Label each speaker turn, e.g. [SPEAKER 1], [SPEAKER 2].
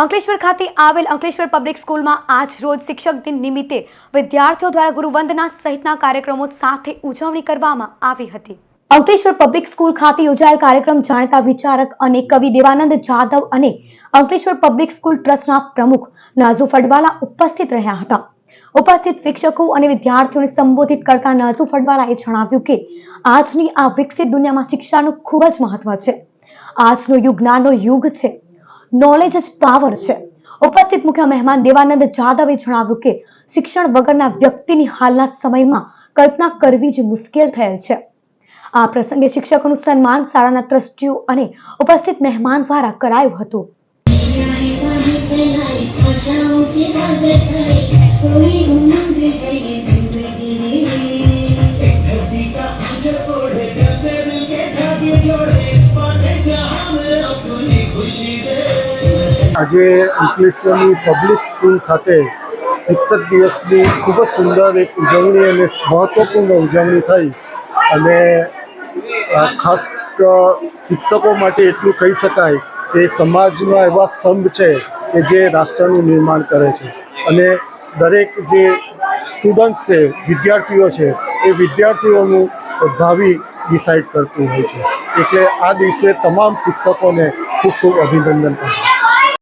[SPEAKER 1] અંકલેશ્વર ખાતે આવેલ અંકલેશ્વર પબ્લિક સ્કૂલમાં આજ રોજ શિક્ષક દિન નિમિત્તે વિદ્યાર્થીઓ દ્વારા ગુરુવંદના સહિતના કાર્યક્રમો સાથે ઉજવણી કરવામાં આવી હતી. અંકલેશ્વર પબ્લિક સ્કૂલ ખાતે યોજાયેલ કાર્યક્રમ જાણીતા વિચારક અને કવિ દેવાનંદ જાદવ અને અંકલેશ્વર પબ્લિક સ્કૂલ ટ્રસ્ટના પ્રમુખ નાઝુ ફડવાલા ઉપસ્થિત રહ્યા હતા. ઉપસ્થિત શિક્ષકો અને વિદ્યાર્થીઓને સંબોધિત કરતા નાઝુ ફડવાલાએ જણાવ્યું કે, આજની આ વિકસિત દુનિયામાં શિક્ષાનું ખૂબ જ મહત્વ છે. આજનો યુગ જ્ઞાનનો યુગ છે. નોલેજ જ પાવર છે. ઉપસ્થિત મુખ્ય મહેમાન દેવાનંદ જાદવે જણાવ્યું કે, શિક્ષણ વગરના વ્યક્તિની હાલના સમયમાં કલ્પના કરવી જ મુશ્કેલ થયેલ છે. આ પ્રસંગે શિક્ષકોનું સન્માન શાળાના ટ્રસ્ટીઓ અને ઉપસ્થિત મહેમાન દ્વારા કરાયું હતું.
[SPEAKER 2] कोई
[SPEAKER 3] આજે અંકલેશ્વરની પબ્લિક સ્કૂલ ખાતે શિક્ષક દિવસની ખૂબ જ સુંદર એક ઉજવણી અને મહત્ત્વપૂર્ણ ઉજવણી થઈ. અને ખાસ શિક્ષકો માટે એટલું કહી શકાય કે સમાજમાં એવા સ્તંભ છે કે જે રાષ્ટ્રનું નિર્માણ કરે છે. અને દરેક જે સ્ટુડન્ટ્સ છે, વિદ્યાર્થીઓ છે, એ વિદ્યાર્થીઓનું ભાવિ ડિસાઈડ કરતું હોય છે. એટલે આ દિવસે તમામ શિક્ષકોને ખૂબ ખૂબ અભિનંદન કરું.